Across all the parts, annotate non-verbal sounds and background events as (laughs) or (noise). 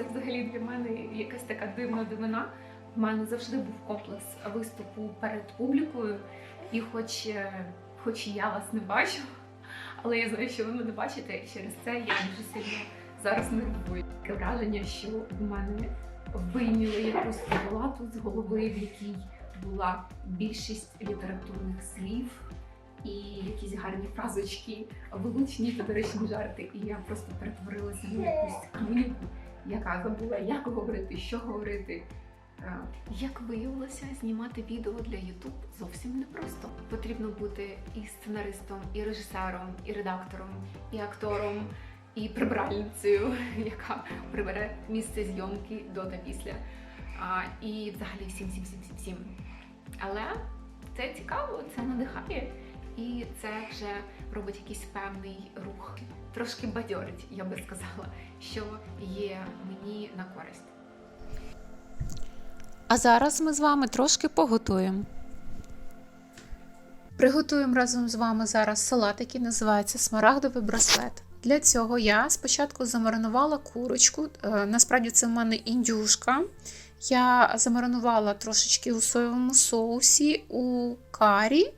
це, взагалі для мене якась така дивна дивина. У мене завжди був комплекс виступу перед публікою, і хоч, е, хоч я вас не бачу, але я знаю, що ви мене бачите, і через це я дуже сильно зараз нервую. Таке враження, що в мене вийняли якусь палату з голови, в якій була більшість літературних слів і якісь гарні фразочки, вилучні та жарти. І я просто перетворилася на яка забула, як говорити, що говорити. Е, Як виявилося, знімати відео для YouTube зовсім непросто. Потрібно бути і сценаристом, і режисером, і редактором, і актором, і прибиральницею, (laughs) яка прибере місце зйомки до та після. І взагалі всім, всім, всім, всім, всім. Але це цікаво, це надихає, і це вже робить якийсь певний рух. Трошки бадьорить, я би сказала, що є мені на користь. А зараз ми з вами трошки поготуємо. Приготуємо разом з вами зараз салат, який називається смарагдовий браслет. Для цього я спочатку замаринувала курочку. е, Насправді це в мене індюшка. Я замаринувала трошечки у соєвому соусі, у карі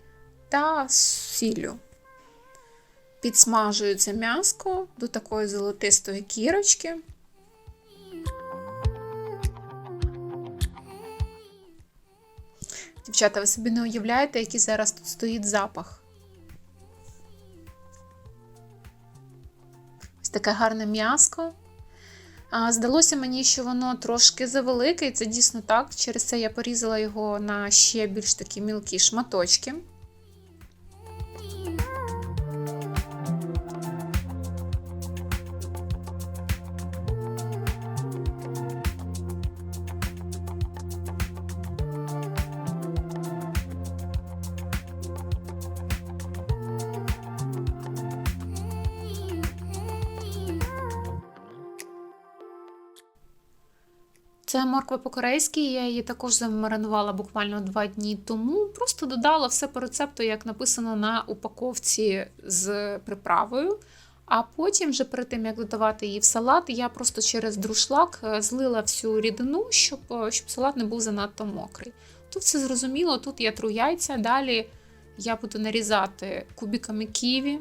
та сіллю. Підсмажую це м'яско до такої золотистої кірочки. Дівчата, ви собі не уявляєте, який зараз тут стоїть запах. Ось таке гарне м'яско. Здалося мені, що воно трошки завелике, і це дійсно так. Через це я порізала його на ще більш такі мілкі шматочки. Це морква по-корейськи, я її також замаринувала буквально два дні тому. Просто додала все по рецепту, як написано на упаковці з приправою. А потім, вже перед тим як додавати її в салат, я просто через друшлак е, злила всю рідину, щоб, е, щоб салат не був занадто мокрий. Тут все зрозуміло, тут я тру яйця. Далі я буду нарізати кубиками ківі.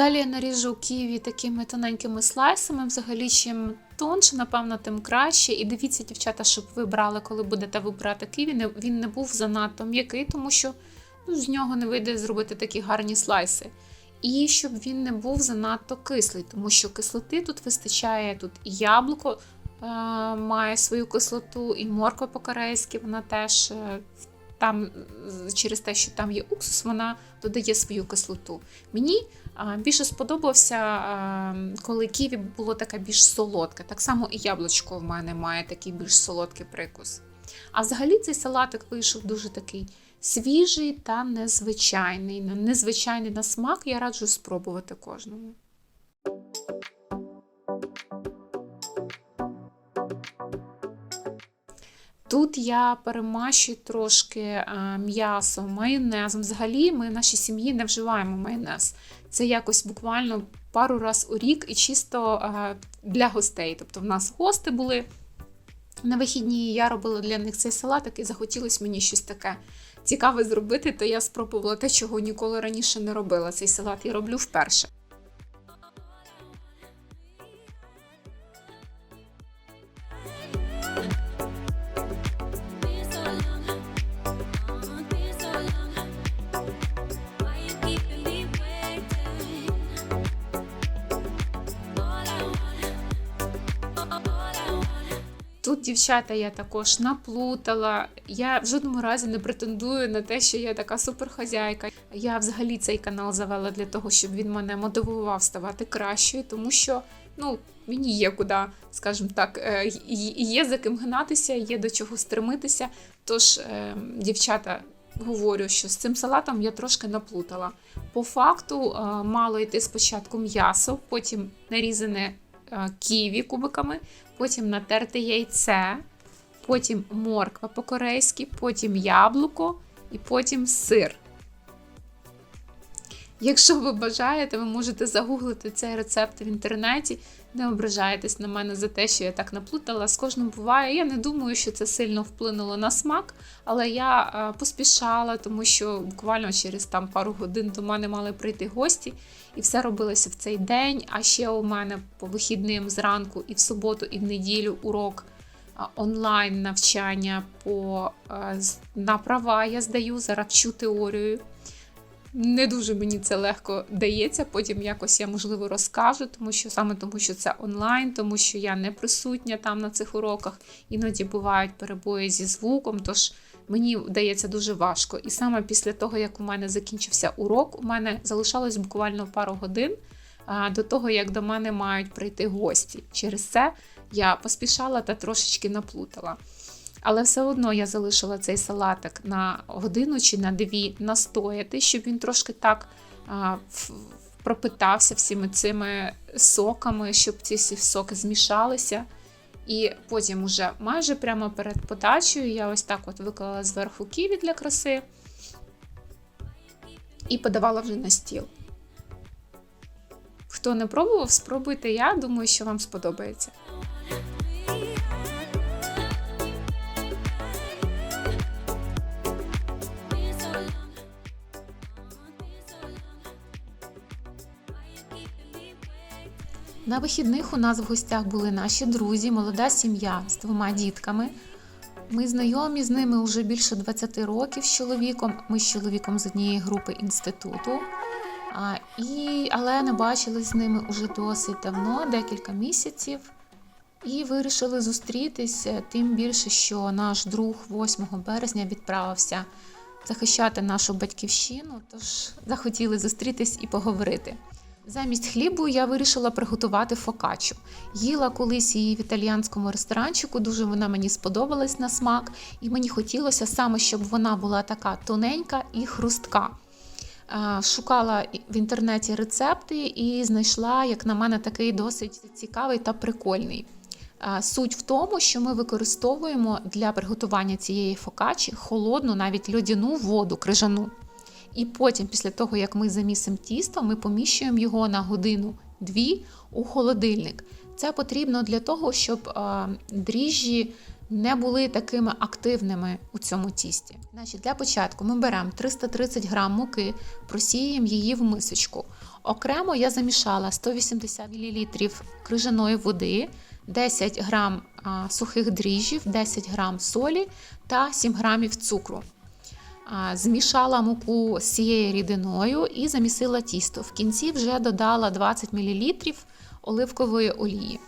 Далі я наріжу ківі такими тоненькими слайсами. Взагалі, чим тонше, напевно, тим краще. І дивіться, дівчата, щоб ви брали, коли будете вибирати ківі, він не був занадто м'який, тому що ну, з нього не вийде зробити такі гарні слайси. І щоб він не був занадто кислий, тому що кислоти тут вистачає. Тут і яблуко е, має свою кислоту, і морква по-корейськи, вона теж е, там через те, що там є уксус, вона додає свою кислоту. Мені Більше сподобався, коли ківі було таке більш солодке. Так само і яблучко в мене має такий більш солодкий прикус. А взагалі цей салатик вийшов дуже такий свіжий та незвичайний. Незвичайний на смак я раджу спробувати кожному. Тут я перемащую трошки е, м'ясо майонезом. Взагалі, ми в нашій сім'ї не вживаємо майонез. Це якось буквально пару раз у рік і чисто е, для гостей. Тобто, в нас гости були на вихідні, я робила для них цей салатик, і захотілося мені щось таке цікаве зробити, то я спробувала те, чого ніколи раніше не робила. Цей салат я роблю вперше. Тут, дівчата, я також наплутала. Я в жодному разі не претендую на те, що я така суперхазяйка. Я взагалі цей канал завела для того, щоб він мене мотивував ставати кращою, тому що ну, мені є куди, скажімо так, е, є за ким гнатися, є до чого стремитися. Тож, е, дівчата, говорю, що з цим салатом я трошки наплутала. По факту е, мало йти спочатку м'ясо, потім нарізане ківі кубиками, потім натерте яйце, потім морква по-корейськи, потім яблуко і потім сир. Якщо ви бажаєте, ви можете загуглити цей рецепт в інтернеті. Не ображайтесь на мене за те, що я так наплутала. З кожним буває. Я не думаю, що це сильно вплинуло на смак, але я е, поспішала, тому що буквально через там пару годин до мене мали прийти гості, і все робилося в цей день. А ще у мене по вихідним зранку і в суботу, і в неділю урок онлайн навчання по, е, на права я здаю, зараз вчу теорію. Не дуже мені це легко дається. Потім якось я можливо розкажу, тому що саме тому, що це онлайн, тому що я не присутня там на цих уроках. Іноді бувають перебої зі звуком, тож мені вдається дуже важко. І саме після того, як у мене закінчився урок, у мене залишалось буквально пару годин до того, як до мене мають прийти гості. Через це я поспішала та трошечки наплутала. Але все одно я залишила цей салатик на годину чи на дві настояти, щоб він трошки так а, пропитався всіми цими соками, щоб ці всі соки змішалися. І потім, уже майже прямо перед подачею, я ось так от виклала зверху ківі для краси і подавала вже на стіл. Хто не пробував, спробуйте. Я думаю, що вам сподобається. На вихідних у нас в гостях були наші друзі, молода сім'я з двома дітками. Ми знайомі з ними вже більше 20 років з чоловіком. Ми з чоловіком з однієї групи інституту. А, і, але не бачились з ними уже досить давно, декілька місяців. І вирішили зустрітися, тим більше, що наш друг 8 березня відправився захищати нашу батьківщину, тож захотіли зустрітись і поговорити. Замість хлібу я вирішила приготувати фокачу. Їла колись її в італіянському ресторанчику, дуже вона мені сподобалась на смак, і мені хотілося саме, щоб вона була така тоненька і хрустка. Е, Шукала в інтернеті рецепти і знайшла, як на мене, такий досить цікавий та прикольний. Е, Суть в тому, що ми використовуємо для приготування цієї фокачі холодну, навіть льодяну воду крижану. І потім, після того, як ми замісимо тісто, ми поміщуємо його на годину-дві у холодильник. Це потрібно для того, щоб дріжджі не були такими активними у цьому тісті. Значить, для початку ми беремо 330 грам муки, просіємо її в мисочку. Окремо я замішала 180 мл крижаної води, 10 грам а, сухих дріжджів, 10 грам солі та 7 грамів цукру. Змішала муку з цією рідиною і замісила тісто. В кінці вже додала 20 мл оливкової олії.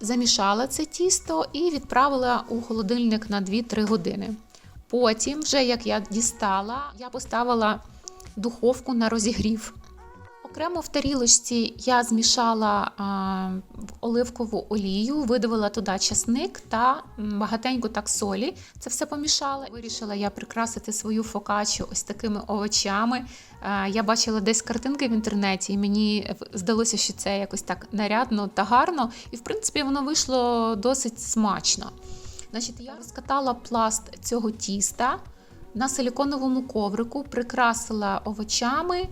Замішала це тісто і відправила у холодильник на 2-3 години. Потім, вже як я дістала, я поставила духовку на розігрів. Окремо в тарілочці я змішала оливкову олію, видавила туди часник та м, багатенько так солі. Це все помішала. Вирішила я прикрасити свою фокачу ось такими овочами. Я бачила десь картинки в інтернеті, і мені здалося, що це якось так нарядно та гарно. І в принципі воно вийшло досить смачно. Значить, я розкатала пласт цього тіста на силіконовому коврику, прикрасила овочами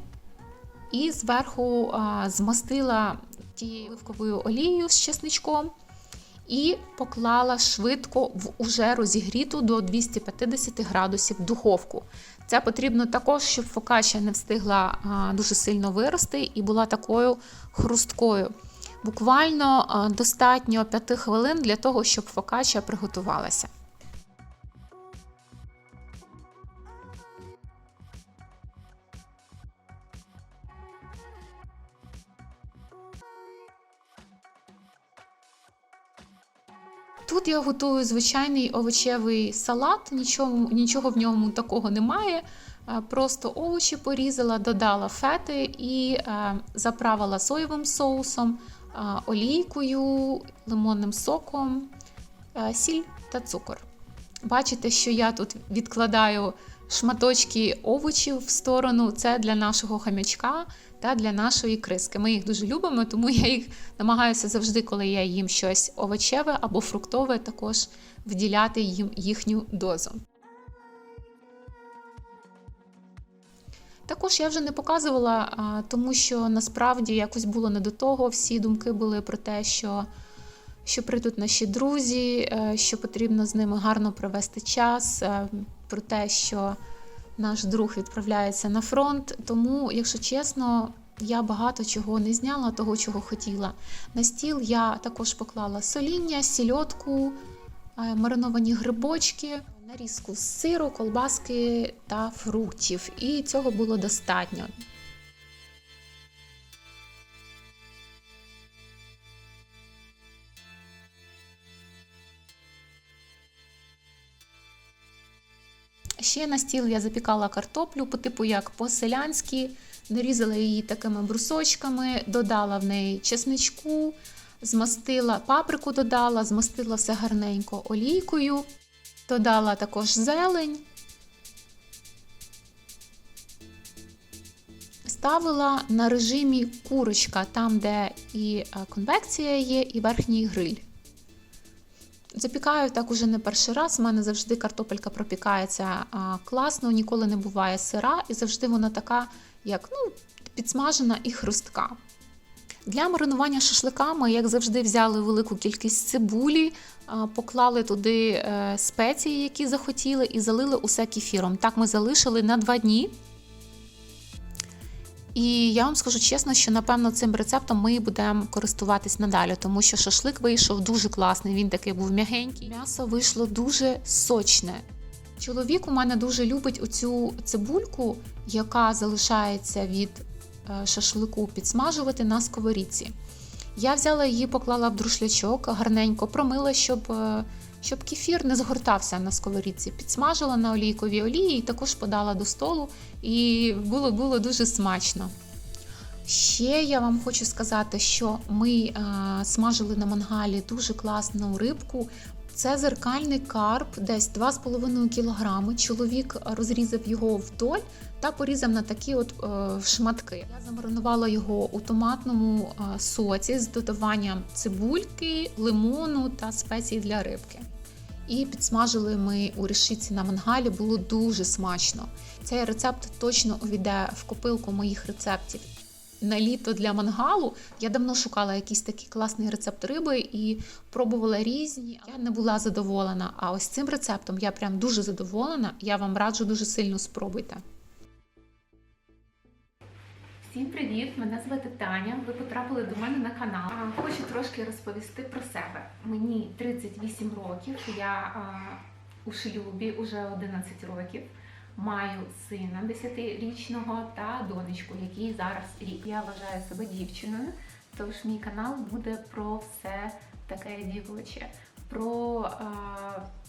і зверху змастила тією оливковою олією з чесничком і поклала швидко в уже розігріту до 250 градусів духовку. Це потрібно також, щоб фокача не встигла дуже сильно вирости і була такою хрусткою. Буквально достатньо 5 хвилин для того, щоб фокача приготувалася. Тут я готую звичайний овочевий салат, нічого, нічого в ньому такого немає. Е, Просто овочі порізала, додала фети і е, заправила соєвим соусом, е, олійкою, лимонним соком, сіль та цукор. Бачите, що я тут відкладаю шматочки овочів в сторону. Це для нашого хам'ячка та для нашої криски. Ми їх дуже любимо, тому я їх намагаюся завжди, коли я їм щось овочеве або фруктове, також вділяти їм їхню дозу. Також я вже не показувала, тому що насправді якось було не до того. Всі думки були про те, що, що прийдуть наші друзі, е, що потрібно з ними гарно провести час, е, про те, що наш друг відправляється на фронт. Тому, якщо чесно, я багато чого не зняла, того, чого хотіла. На стіл я також поклала соління, сільотку, е, мариновані грибочки, нарізку з сиру, колбаски та фруктів. І цього було достатньо. Ще на стіл я запікала картоплю по типу як по-селянськи, нарізала її такими брусочками, додала в неї чесничку, змастила паприку, додала, змастила все гарненько олійкою, додала також зелень. Ставила на режимі курочка, там, де і е, конвекція є, і верхній гриль. Запікаю так уже не перший раз. У мене завжди картопелька пропікається класно, ніколи не буває сира, і завжди вона така, як ну, підсмажена і хрустка. Для маринування шашлика ми, як завжди, взяли велику кількість цибулі, поклали туди е, спеції, які захотіли, і залили усе кефіром. Так ми залишили на два дні. І я вам скажу чесно, що напевно цим рецептом ми будемо користуватись надалі, тому що шашлик вийшов дуже класний. Він такий був м'ягенький. М'ясо вийшло дуже сочне. Чоловік у мене дуже любить оцю цибульку, яка залишається від е, шашлику підсмажувати на сковорідці. Я взяла її, поклала в друшлячок, гарненько промила, щоб, е, щоб кефір не згортався на сковорідці. Підсмажила на олійковій олії і також подала до столу, і було, було дуже смачно. Ще я вам хочу сказати, що ми е, смажили на мангалі дуже класну рибку. Це зеркальний карп, десь 2,5 кг. Чоловік розрізав його вдоль та порізав на такі от е, шматки. Я замаринувала його у томатному е, соці з додаванням цибульки, лимону та спецій для рибки. І підсмажили ми у решітці на мангалі, було дуже смачно. Цей рецепт точно увійде в копилку моїх рецептів. На літо для мангалу я давно шукала якийсь такий класний рецепт риби і пробувала різні. Я не була задоволена. А ось цим рецептом я прям дуже задоволена. Я вам раджу дуже сильно спробуйте. Всім привіт! Мене звати Таня. Ви потрапили до мене на канал. Хочу трошки розповісти про себе. Мені 38 років. Я у шлюбі уже 11 років. Маю сина 10-річного та донечку, якій зараз рік. Я вважаю себе дівчиною, тож мій канал буде про все таке дівоче, про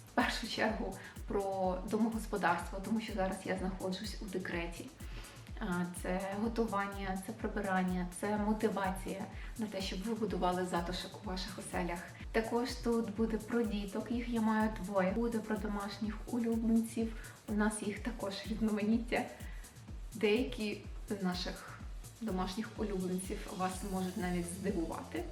в першу чергу про домогосподарство, тому що зараз я знаходжусь у декреті. Це готування, це прибирання, це мотивація на те, щоб ви будували затишок у ваших оселях. Також тут буде про діток, їх я маю двоє. Буде про домашніх улюбленців. У нас їх також різноманіття. Деякі з наших домашніх улюбленців вас можуть навіть здивувати.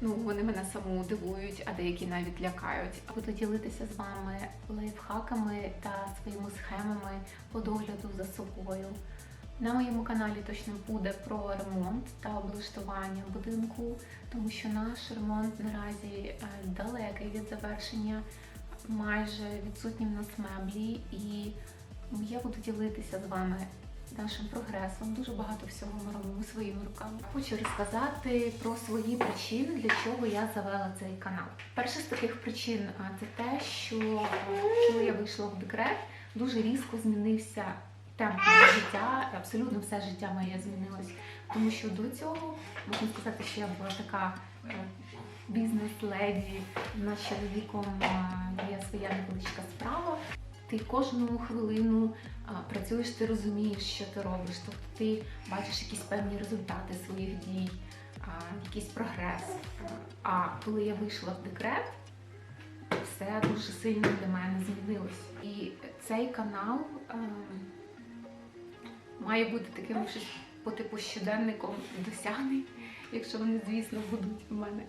Ну, вони мене саму дивують, а деякі навіть лякають. Буду ділитися з вами лайфхаками та своїми схемами по догляду за собою. На моєму каналі точно буде про ремонт та облаштування будинку, тому що наш ремонт наразі е, далекий від завершення, майже відсутні в нас меблі, і я буду ділитися з вами нашим прогресом. Дуже багато всього ми робимо своїми руками. Хочу розказати про свої причини, для чого я завела цей канал. Перша з таких причин це те, що е, коли я вийшла в декрет, дуже різко змінився мого життя, абсолютно все життя моє змінилось. Тому що до цього можна сказати, що я була така е, бізнес-леді. У нас чоловіком є своя невеличка справа. Ти кожну хвилину працюєш, ти розумієш, що ти робиш. Тобто ти бачиш якісь певні результати своїх дій, якийсь прогрес. А коли я вийшла в декрет, все дуже сильно для мене змінилось. І цей канал має бути таким по типу щоденником досягнень, якщо вони, звісно, будуть у мене,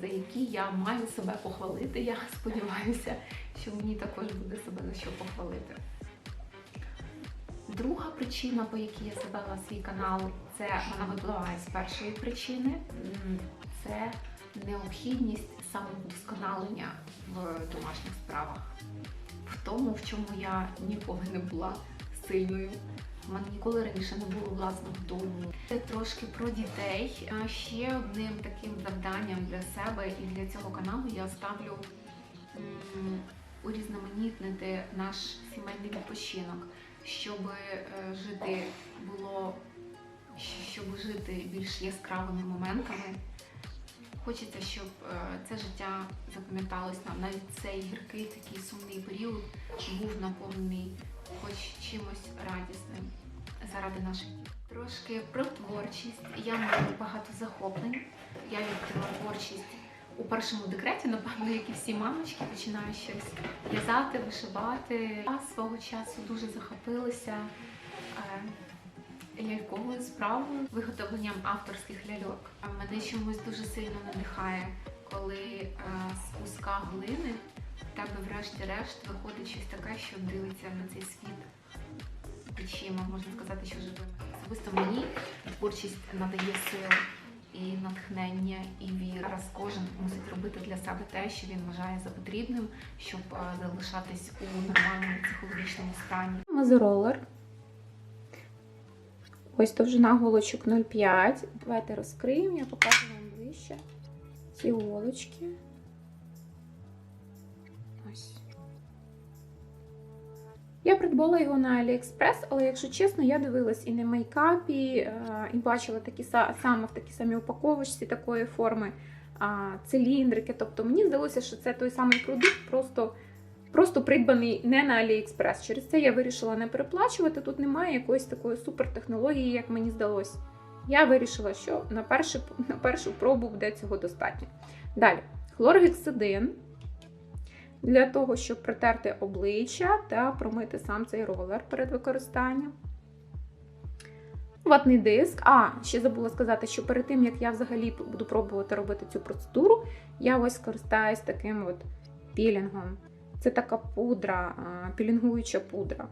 за які я маю себе похвалити. Я сподіваюся, що мені також буде себе за що похвалити. Друга причина, по якій я завела свій канал, це вона випливає з першої причини. Це необхідність самовдосконалення в домашніх справах, в тому, в чому я ніколи не була сильною. У мене ніколи раніше не було власного дому. Це трошки про дітей. Ще одним таким завданням для себе і для цього каналу я ставлю урізноманітнити наш сімейний відпочинок, щоб е, жити було щоб жити більш яскравими моментами. Хочеться, щоб е, це життя запам'яталось нам. Навіть цей гіркий такий сумний період був наповнений хоч чимось радісним заради наших дітей. Трошки про творчість. Я маю багато захоплень. Я відкрила творчість у першому декреті, напевно, як і всі мамочки, починаю щось в'язати, вишивати. Я свого часу дуже захопилася е, ляльковою справою, виготовленням авторських ляльок. Мене чомусь дуже сильно надихає, коли е, з куска глини тебе врешті-решт виходить щось таке, що дивиться на цей світ очима, можна сказати, що живими. Особисто мені творчість надає сил і натхнення, і віру. Зараз кожен мусить робити для себе те, що він вважає за потрібним, щоб е, залишатись у нормальному психологічному стані. Мазоролер. Ось довжина голочок 0,5. Давайте розкриємо, я покажу вам ближче ці голочки. Я придбала його на AliExpress, але якщо чесно, я дивилась і на мейкапі, е, і бачила такі саме в такій самій упаковочці такої форми циліндрики. Тобто мені здалося, що це той самий продукт, просто просто придбаний не на AliExpress. Через це я вирішила не переплачувати. Тут немає якоїсь такої супертехнології, як мені здалось. Я вирішила, що на першу, на першу пробу буде цього достатньо. Далі, хлоргексидин для того, щоб притерти обличчя та промити сам цей ролер перед використанням. Ватний диск. А, ще забула сказати, що перед тим, як я взагалі буду пробувати робити цю процедуру, я ось скористаюсь таким от пілінгом. Це така пудра, пілінгуюча пудра.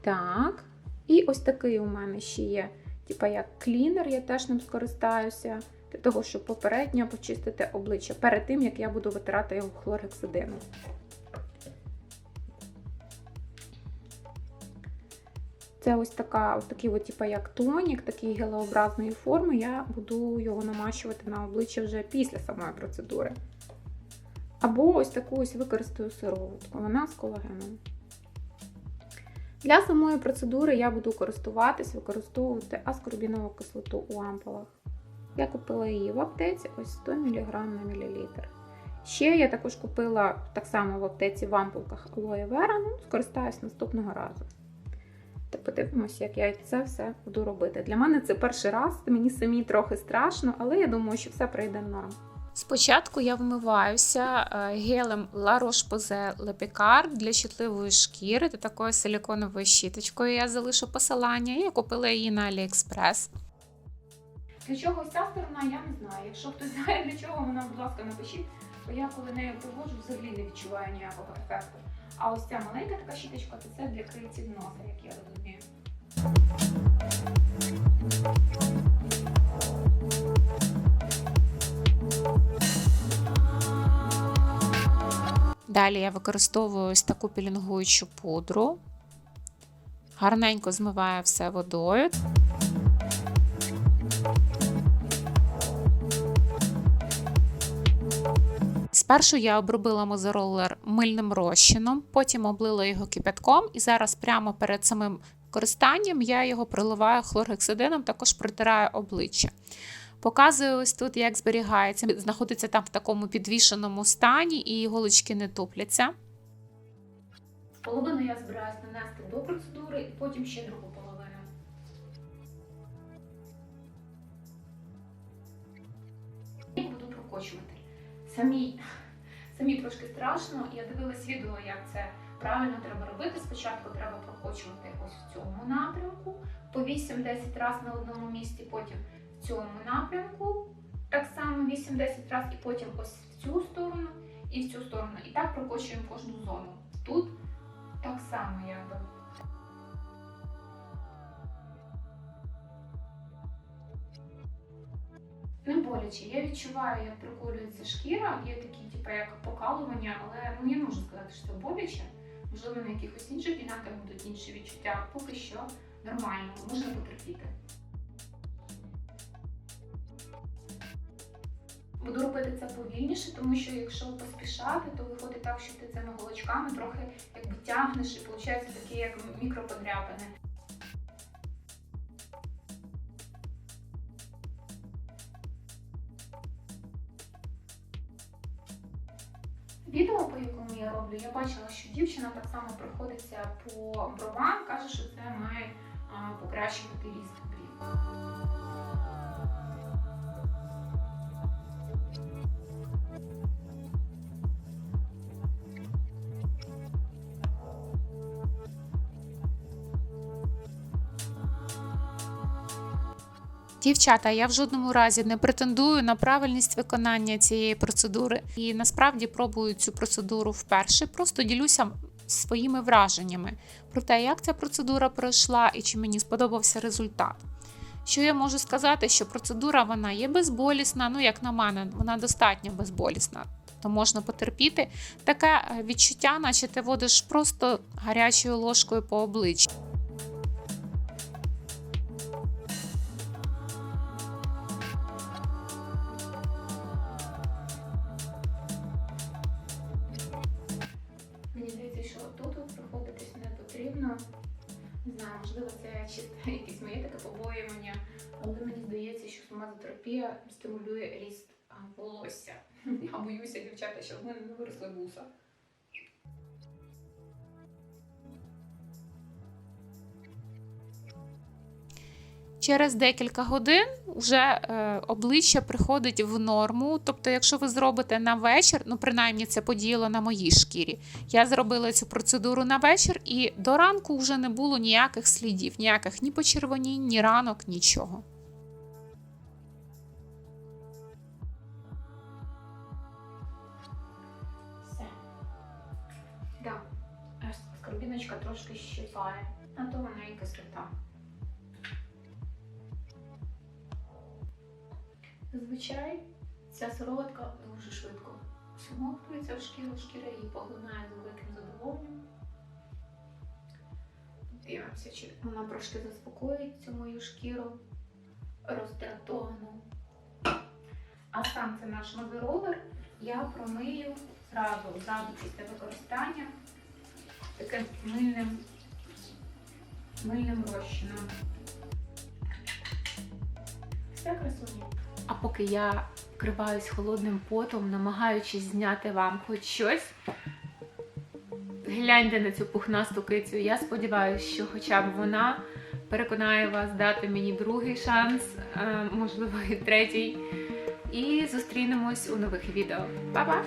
Так. І ось такий у мене ще є, типа як клінер, я теж ним скористаюся, для того, щоб попередньо почистити обличчя перед тим, як я буду витирати його хлорексидином. Це ось така, ось такий, от, типа як тонік, такий гелеобразної форми. Я буду його намащувати на обличчя вже після самої процедури. Або ось таку ось використаю сироватку, вона з колагеном. Для самої процедури я буду користуватись, використовувати аскорбінову кислоту у ампулах. Я купила її в аптеці, ось 100 мг на мілілітр. Ще я також купила так само в аптеці в ампулках алоє вера, ну, скористаюсь наступного разу. Та подивимося, як я це все буду робити. Для мене це перший раз, мені самі трохи страшно, але я думаю, що все прийде норм. Спочатку я вмиваюся е, гелем La Roche-Posay Le Picard для чутливої шкіри та такою силіконовою щіточкою. Я залишу посилання. Я купила її на AliExpress. Для чого ця сторона, я не знаю. Якщо хтось знає для чого, вона, будь ласка, напишіть, бо я коли нею проводжу, взагалі не відчуваю ніякого ефекту. А ось ця маленька така щіточка, то це для крильців носа, як я розумію. Далі я використовую ось таку пілінгуючу пудру. Гарненько змиваю все водою. Спершу я обробила мозоролер мильним розчином, потім облила його кипятком, і зараз прямо перед самим користанням я його приливаю хлоргексидином, також притираю обличчя. Показую ось тут, як зберігається. Знаходиться там в такому підвішеному стані, і іголочки не тупляться. Половину я збираюсь нанести до процедури і потім ще другу половину. Буду прокочувати. Самі, самі трошки страшно. Я дивилась відео, як це правильно треба робити. Спочатку треба прокочувати ось в цьому напрямку по 8-10 разів на одному місці, потім в цьому напрямку так само 8-10 разів, і потім ось в цю сторону і в цю сторону. І так прокочуємо кожну зону. Тут так само якби. Боляче. Я відчуваю, як проколюється шкіра, є такі, типу, як покалування, але ну, я можу сказати, що це боляче. Можливо, на якихось інших ділянках будуть інші відчуття. Поки що нормально, можна потерпіти. Буду робити це повільніше, тому що якщо поспішати, то виходить так, що ти цими голочками трохи якби тягнеш і виходить такі як мікроподряпини. Якому я бачила, що дівчина так само проходиться по бровам, каже, що це має покращувати ріст брів. Дівчата, я в жодному разі не претендую на правильність виконання цієї процедури і насправді пробую цю процедуру вперше. Просто ділюся своїми враженнями про те, як ця процедура пройшла і чи мені сподобався результат. Що я можу сказати, що процедура вона є безболісна, ну як на мене, вона достатньо безболісна. То можна потерпіти таке е, відчуття, наче ти водиш просто гарячою ложкою по обличчю. Чисто (laughs) якесь моє таке побоювання, але мені здається, що сомазотерапія стимулює ріст волосся. (laughs) Я боюся, дівчата, щоб в мене не виросли вуса. Через декілька годин вже е, обличчя приходить в норму. Тобто, якщо ви зробите на вечір, ну принаймні це подіяло на моїй шкірі. Я зробила цю процедуру на вечір, і до ранку вже не було ніяких слідів, ніяких ні почервонінь, ні ранок, нічого. Все. Скорбіночка трошки щипає, а то вона і кислота. Зазвичай ця сироватка дуже швидко всмоктується в шкіру, шкіра її поглинає з великим задоволенням. Дивимося, чи вона трошки заспокоїть цю мою шкіру роздратовану. А сам це наш мазеролер я промию зразу, зразу після використання таким мильним, мильним розчином. Все красуня. А поки я вкриваюсь холодним потом, намагаючись зняти вам хоч щось. Гляньте на цю пухнасту кицю. Я сподіваюся, що хоча б вона переконає вас дати мені другий шанс, е, можливо, і третій. І зустрінемось у нових відео. Па-па!